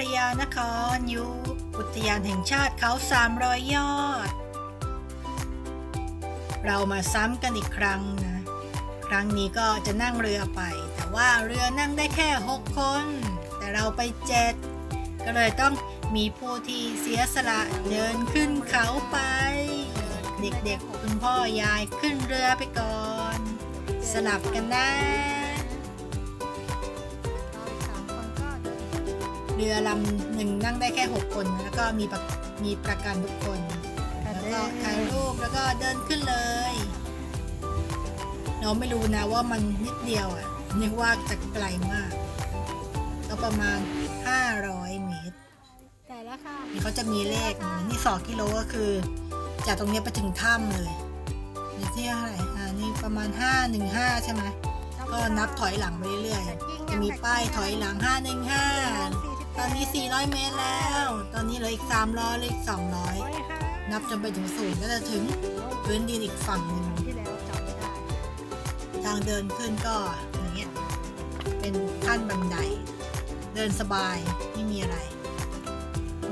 รยานครยูอุทยานแห่งชาติเขาสามรอยยอด เรามาซ้ำกันอีกครั้งนะ ครั้งนี้ก็จะนั่งเรือไป แต่ว่าเรือนั่งได้แค่ 6 คน แต่เราไปเจ็ดก็เลยต้องมีผู้ที่เสียสละเดินขึ้นเขาไป เด็กๆคุณพ่อยายขึ้นเรือไปก่อน สลับกันนะ เรือลำหนึ่งนั่งได้แค่ 6 คนนะแล้วก็มีประมีประกันทุกคน แล้วก็ถ่ายรูปแล้วก็เดินขึ้นเลย เราไม่รู้นะว่ามันนิดเดียวอะ่ะนึกว่าจะไกลมาก ก็ประมาณ 500 เมตรแต่แล้วค่ะนี่เขาจะมีเลขนะนี่สองกิโลก็คือ จากตรงเนี้ยไปถึงถ้ำเลยนี่ที่เท่าไหร่อ่านี่ประมาณ 515 ใช่ไหมก็นับถอยหลังไปเรื่อยๆ จะมีป้ายถอยหลัง 515 ตอนนี้ 400 เมตรแล้ว ตอนนี้เหลืออีก 300เหลืออีก 200 นับจนไปถึงศูนย์ก็จะถึงพื้นดินอีกฝั่งหนึ่งที่แล้วจำไม่ได้ทางเดินขึ้นก็อย่างเงี้ย เป็นขั้นบันได เดินสบายไม่มีอะไร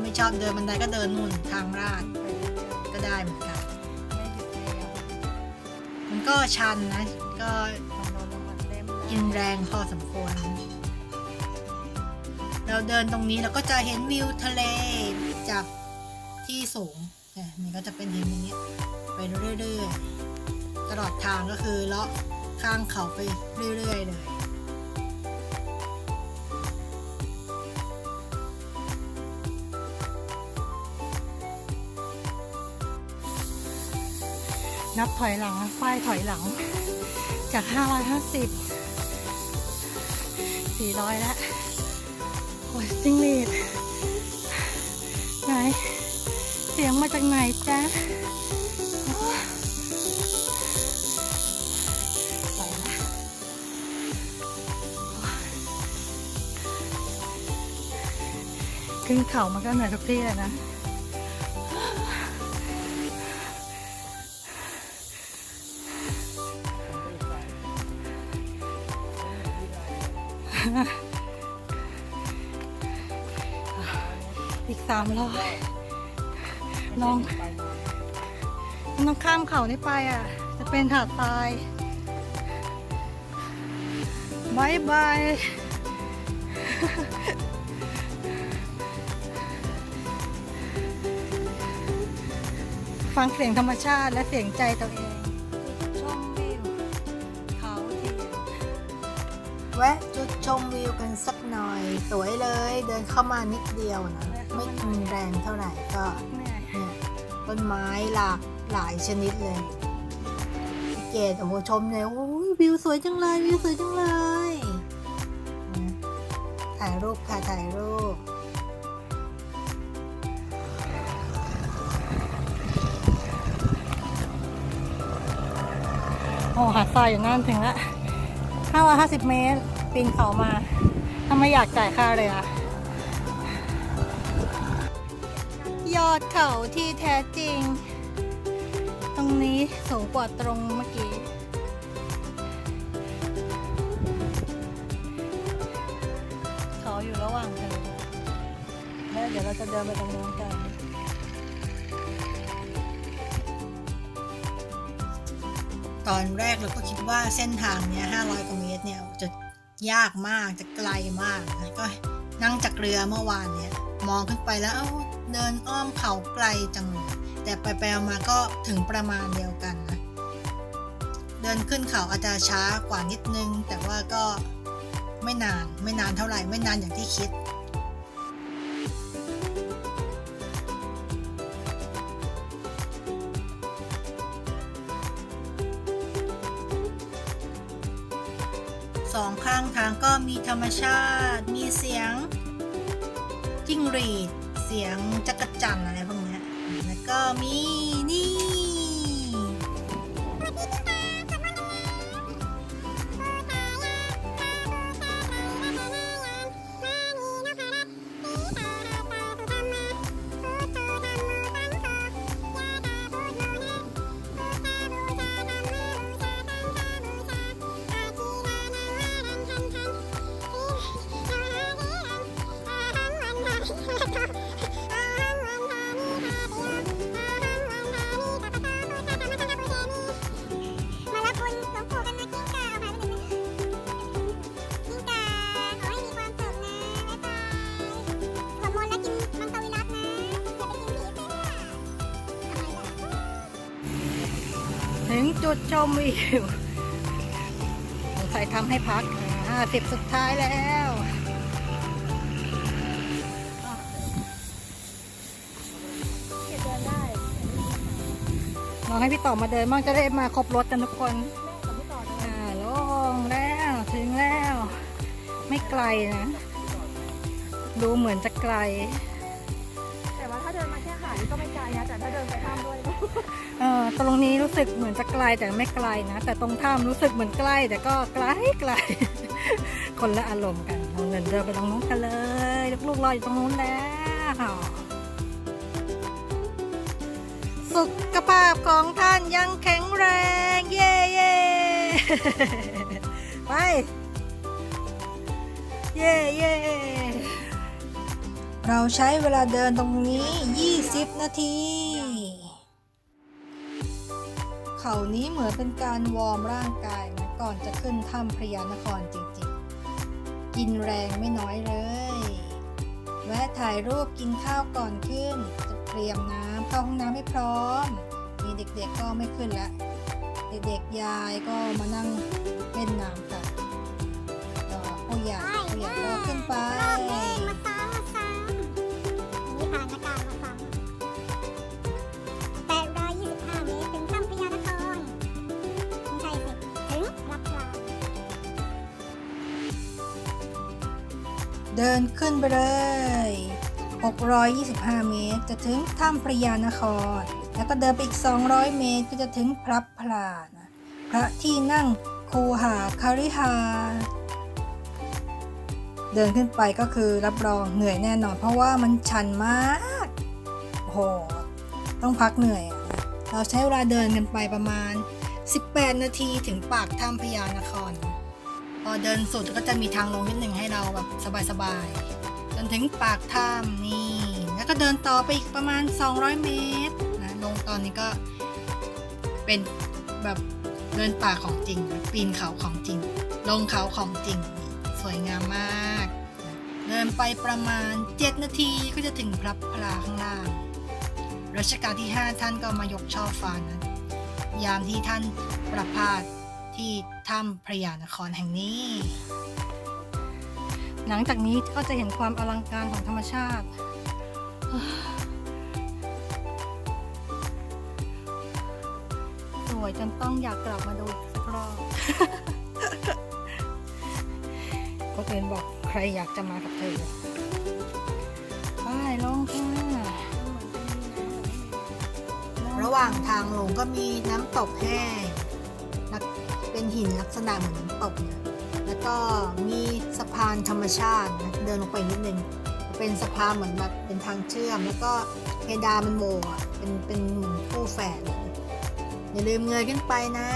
ไม่ชอบเดินบันไดก็เดินนู่นทางลาดไปเรื่อยก็ได้เหมือนกันๆไม่หยุดเลยอะมันก็ชันนะ ก็มันโดนลงมาเต็มกินแรงพอสมควร เราเดินตรงนี้เราก็จะเห็นวิวทะเลจากที่สูงนี่ยมันก็จะเป็นเหินอย่างเงี้ไปเรื่อยๆตลอดทางก็คือเลาะข้างเขาไปเรื่อยๆเลยนับถอยหลังนะป้ายถอยหลัง จาก 550 400 แล้ว โอ้ยจิ้งหรีดไหน เสียงมาจากไหนจ๊ะไปละขึ้นเขามันก็เหนื่อยทุกที่เลยนะ อีกสามร้อยลองน้องข้ามเขานี้ไปอะ จะเป็นหาดทรายบายบายฟังเสียงธรรมชาติและเสียงใจตัวเอง ชมวิวเขาเทียนแวะจุดชมวิวกันสักหน่อย สวยเลยเดินเข้ามานิดเดียวนะ ไม่กินแรงเท่าไหร่ก็เนี่ยต้นไม้หลากหลายชนิดเลยเกดโอ้โหชมเลยโอ้ยวิวสวยจังเลยวิวสวยจังเลยถ่ายรูปค่ะถ่ายรูปโอ้หาดทรายอยู่นั่นถึงละ550 เมตรปีนเขามาถ้าไม่อยากจ่ายค่าเรือะ ยอดเขาที่แท้จริง ตรงนี้สูงกว่าตรงเมื่อกี้ เขาอยู่ระหว่างทางแล้วเดี๋ยวเราจะเดินไปตรงนู้นกันตอนแรกเราก็คิดว่าเส้นทางเนี้ย500กว่าเมตรเนี่ยจะยากมากจะไกลมาก ก็นั่งจากเรือเมื่อวานเนี่ย มองขึ้นไปแล้ว เดินอ้อมเขาไกลจังเลยแต่ไปไปมาก็ถึงประมาณเดียวกันนะเดินขึ้นเขาอาจจะช้ากว่านิดนึง แต่ว่าก็ไม่นานไม่นานเท่าไหร่ไม่นานอย่างที่คิดสองข้างทางก็มีธรรมชาติ มีเสียงจิ้งหรีด เสียงจักรจันอะไรพวกนี้แล้วก็มี จุดชมวิวสงสัยทำให้พักห้าสิบสุดท้ายแล้วเดินได้ลองให้พี่ต่อมาเดินบ้างจะได้มาครบรถกันทุกคนอ่าลงแล้วถึงแล้ว ไม่ไกลนะ ดูเหมือนจะไกล แต่ว่าถ้าเดินมาแค่หาดนี่ก็ไม่ไกลนะ แต่ถ้าเดินไปข้ามด้วย ตรงนี้รู้สึกเหมือนจะไกลแต่ไม่ไกลนะ แต่ตรงถ้ำรู้สึกเหมือนใกล้ แต่ก็ไกลไกลคนละอารมณ์กันเราเดินเดินไปตรงนู้นกันเลย ลูกๆรออยู่ตรงนู้นแล้วสุขภาพของท่านยังแข็งแรง เย่เย่ไป เย่เย่เราใช้เวลาเดินตรงนี้ 20 นาที เขานี้เหมือนเป็นการวอร์มร่างกายนะก่อนจะขึ้นถ้ำพระยานครจริงๆ กินแรงไม่น้อยเลย แวะถ่ายรูปกินข้าวก่อนขึ้น จะเตรียมน้ำเข้าห้องน้ำให้พร้อม มีเด็กๆก็ไม่ขึ้นละเด็กๆยายก็มานั่งเล่นน้ำกันแล้วผู้ใหญ่ผู้ใหญ่ก็ขึ้นไป เดินขึ้นไปเลย 625 เมตร จะถึงถ้ำพระยานคร แล้วก็เดินไปอีก 200 เมตรก็จะถึงพระพลานะพระที่นั่งคูหาคาริหา เดินขึ้นไปก็คือรับรองเหนื่อยแน่นอน เพราะว่ามันชันมากโหต้องพักเหนื่อย เราใช้เวลาเดินกันไปประมาณ 18 นาทีถึงปากถ้ำพญานคร อเดินสุดก็จะมีทางลงนิดหนึ่งให้เราแบบสบายๆ จนถึงปากถ้ำนี่ แล้วก็เดินต่อไปอีกประมาณ 200 เมตรนะลงตอนนี้ก็เป็นแบบเดินป่าของจริง ปีนเขาของจริง ลงเขาของจริง สวยงามมาก เดินไปประมาณ 7 นาทีก็จะถึงพระพลาข้างล่างรัชกาลที่ 5 ท่านก็มายกช่อฟ้านะยามที่ท่านประพาส ที่ถ้ำพระยานครแห่งนี้ หลังจากนี้ก็จะเห็นความอลังการของธรรมชาติ สวยจนต้องอยากกลับมาดูอีกสักรอบก็เป็นบอกใครอยากจะมากับเธอไปลงค่ะระหว่างทางลงก็มีน้ำตกแห้งลักเป็น หินลักษณะเหมือนน้ำตกนะแล้วก็มีสะพานธรรมชาตินะเดินลงไปนิดนึง เป็นสะพานเหมือนแบบเป็นทางเชื่อม แล้วก็เพดานมันโมอะเป็นเป็นเหมือนคู่แฝดอย่าลืมเงยขึ้นไปนะ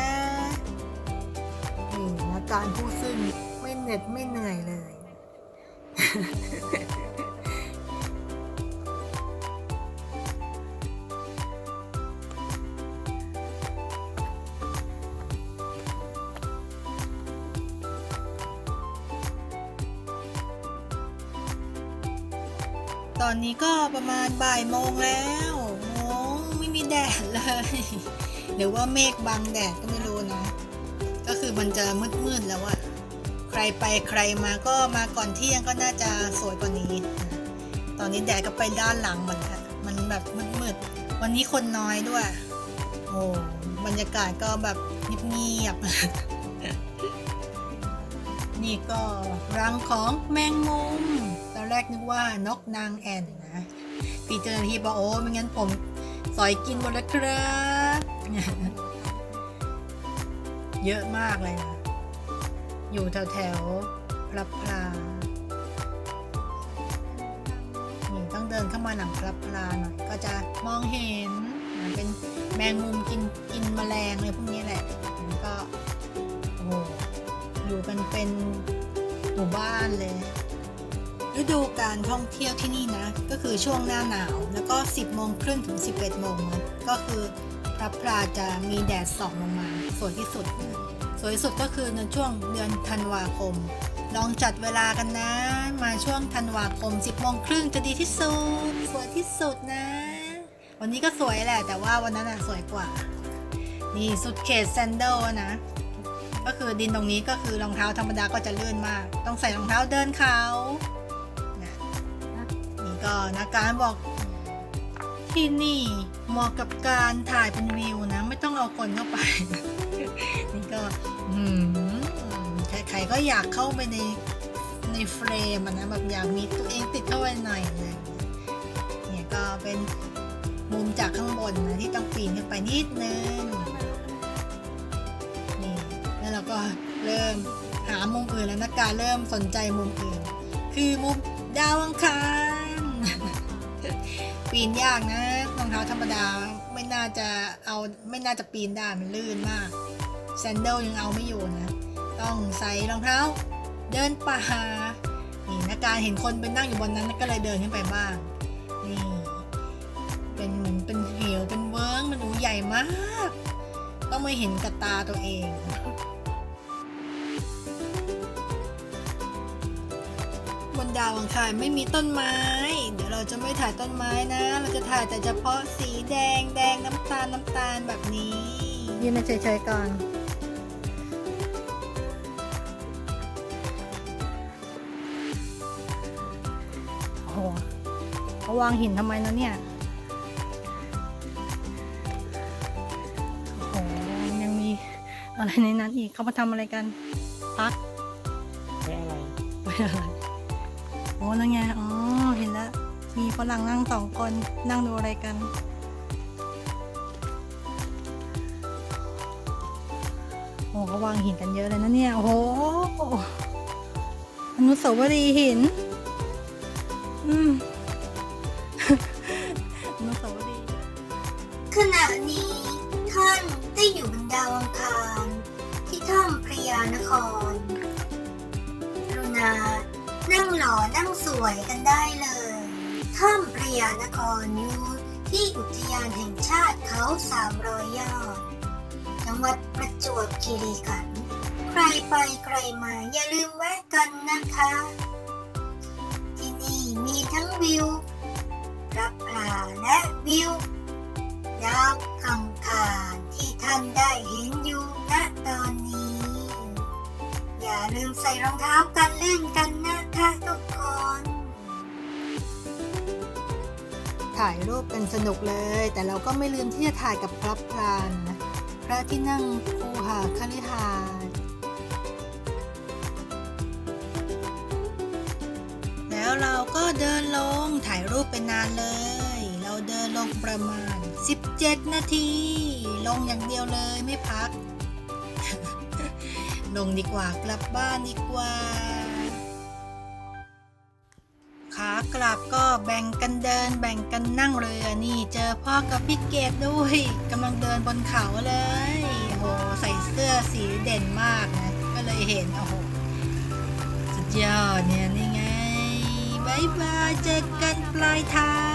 นี่อาการผู้ซึ่งไม่เหน็ดไม่เหนื่อยเลย ตอนนี้ก็ประมาณบ่ายโมงแล้วโอ้ไม่มีแดดเลย หรือว่าเมฆบังแดดก็ไม่รู้นะ ก็คือมันจะมืดๆแล้วอะใครไปใครมาก็มาก่อนเที่ยงก็น่าจะสวยกว่านี้ ตอนนี้แดดก็ไปด้านหลังหมดละมันแบบมืดๆ วันนี้คนน้อยด้วย โอ้บรรยากาศก็แบบเงียบๆ นี่ก็รังของแมงมุม แรกนึกว่านกนางแอ่นนะพี่เจ้าหน้าที่บอกโอ้ไม่งั้นผมสอยกินหมดแล้วครับ เยอะมากเลยนะอยู่แถวแถวพลับพลานี่ต้องเดินเข้ามาหนังพลับพลาหน่อยก็จะมองเห็นเป็นแมงมุมกินกินแมลงเลยพวกนี้แหละแล้วก็โอ้โหอยู่กันเป็นหมู่บ้านเลย ฤดูการท่องเที่ยวที่นี่นะ ก็คือช่วงหน้าหนาว แล้วก็ 10โมงครึ่งถึง 11โมงนะก็คือพระพราจะมีแดดส่องลงมา สวยที่สุด สวยที่สุดก็คือในช่วงเดือนธันวาคม ลองจัดเวลากันนะ มาช่วงธันวาคม 10โมงครึ่งจะดีที่สุด สวยที่สุดนะ วันนี้ก็สวยแหละ แต่ว่าวันนั้นอะสวยกว่า นี่สุดเขตแซนเดลนะก็คือดินตรงนี้ก็คือรองเท้าธรรมดาก็จะลื่นมาก ต้องใส่รองเท้าเดินเขา ก็นัการบอกที่นี่เหมาะกับการถ่ายเป็นวิวนะ ไม่ต้องเอาคนเข้าไป นี่ก็ใครๆก็อยากเข้าไปในในเฟรมนะแบบอยากมีตัวเองติดเข้าไปหน่อยนะเนี่ยก็เป็นมุมจากข้างบนนะที่ต้องปีนขึ้นไปนิดนึงนี่แล้วเราก็เริ่มหามุมอื่นแล้วนักการเริ่มสนใจมุมอื่น คือมุมดาวอังคาร ปีนยากนะรองเท้าธรรมดาไม่น่าจะเอาไม่น่าจะปีนได้มันลื่นมากแซนเดลยังเอาไม่อยู่นะ ต้องใส่รองเท้า เดินป่านี่นักการเห็นคนไปนั่งอยู่บนนั้นก็เลยเดินขึ้นไปบ้าง นี่ เป็นเหมือนเป็นเหวเป็นเวิ้งมันดูใหญ่มาก ต้องไม่เห็นกับตาตัวเอง ดาวอังคารไม่มีต้นไม้ เดี๋ยวเราจะไม่ถ่ายต้นไม้นะ เราจะถ่ายแต่เฉพาะสีแดงแดงน้ำตาลน้ำตาลแบบนี้ยืนเฉยๆก่อนโอ้โหเขาวางหินทำไมนะเนี่ยโอ้โหยังมีอะไรในนั้นอีกเขามาทำอะไรกันพักแค่อะไรไว้อะไรโอ้ นั่นไง อ๋อ เห็นแล้ว มีฝรั่งนั่งสองคนนั่งดูอะไรกัน โอ้เขาวางหินกันเยอะเลยนะเนี่ย โอ้โหอนุสาวรีย์หิน อืมอนุสาวรีย์ขณะนี้ ท่านได้อยู่บนดาวอังคารที่ถ้ำพระยานครรุณา อนั่งสวยกันได้เลยถ้ำพระยานครอยู่ที่อุทยานแห่งชาติเขาสามรอยยอดจังหวัดประจวบคีรีขันธ์ใครไปใครมาอย่าลืมแวะกันนะคะ ที่นี่มีทั้งวิวรับพลาและวิวดาวอังคารที่ท่านได้เห็นอยู่ณตอนนี้ อย่าลืมใส่รองเท้ากันเล่นกันนะคะทุกคน ถ่ายรูปกันสนุกเลย แต่เราก็ไม่ลืมที่จะถ่ายกับพระพรานนะพระที่นั่งภูหาคฤหาสน์แล้วเราก็เดินลงถ่ายรูปเป็นนานเลย เราเดินลงประมาณ 17 นาที ลงอย่างเดียวเลยไม่พัก ลงดีกว่ากลับบ้านดีกว่า ขากลับก็แบ่งกันเดิน แบ่งกันนั่งเรือนี่เจอพ่อกับพี่เกดด้วยกำลังเดินบนเขาเลยโอ้โหใส่เสื้อสีเด่นมากนะ ก็เลยเห็นโอ้โหสุดยอดเนี่ยนี่ไงบายบายเจอกันปลายทาง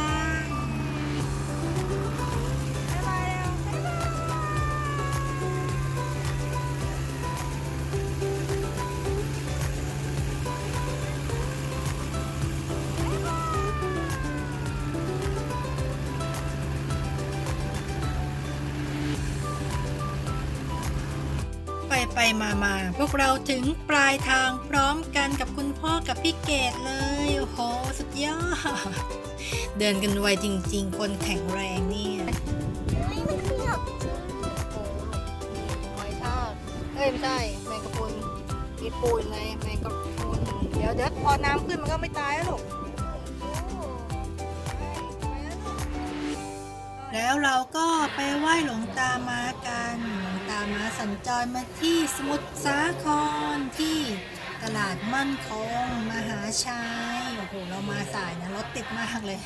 มามาพวกเราถึงปลายทางพร้อมกันกับคุณพ่อกับพี่เกดเลย โอ้โห สุดยอด เดินกันไวจริง ๆ คนแข็งแรงเนี่ยหอยทากเอ้ย ไม่ใช่ แมงกะพรุนมีปูนในแมงกะพรุนเดี๋ยวเดี๋ยวพอน้ำขึ้นมันก็ไม่ตายแล้วลูก แล้วเราก็ไปไหว้หลวงตามากันหลวงตามาสัญจรมาที่สมุทรสาครที่ตลาดมั่นคงมหาชัยโอ้โหเรามาสายนะรถติดมากเลย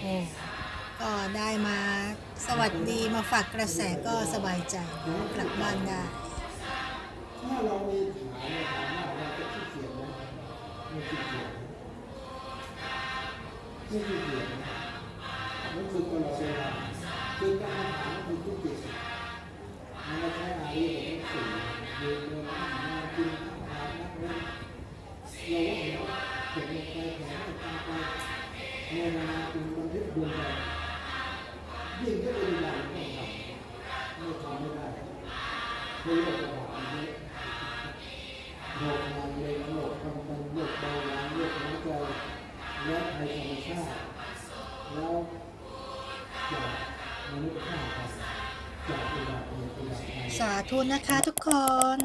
โอ้ก็ได้มาสวัสดีมาฝากกระแสก็สบายใจกลับบ้านได้ถ้าเรามีฐานในฐานะเราจะขี้เกียจไหมไม่ขี้เกียจไม่ขี้เกียจ นั่นคือตลอดเวลาคือการทำฐานคือขี้เกียจมันก็ใช้อายุของสี่เดินเดินนั่งนอนกินข้าวทานนั่งเล่นเราก็เห็นเขียนลงไปแผลในตาไปในเวลาเป็นบันทึกดวงใจยิ่งก็เป็นอย่างที่ต้องทำไม่ทำไม่ได้รร ธุนะคะทุกคน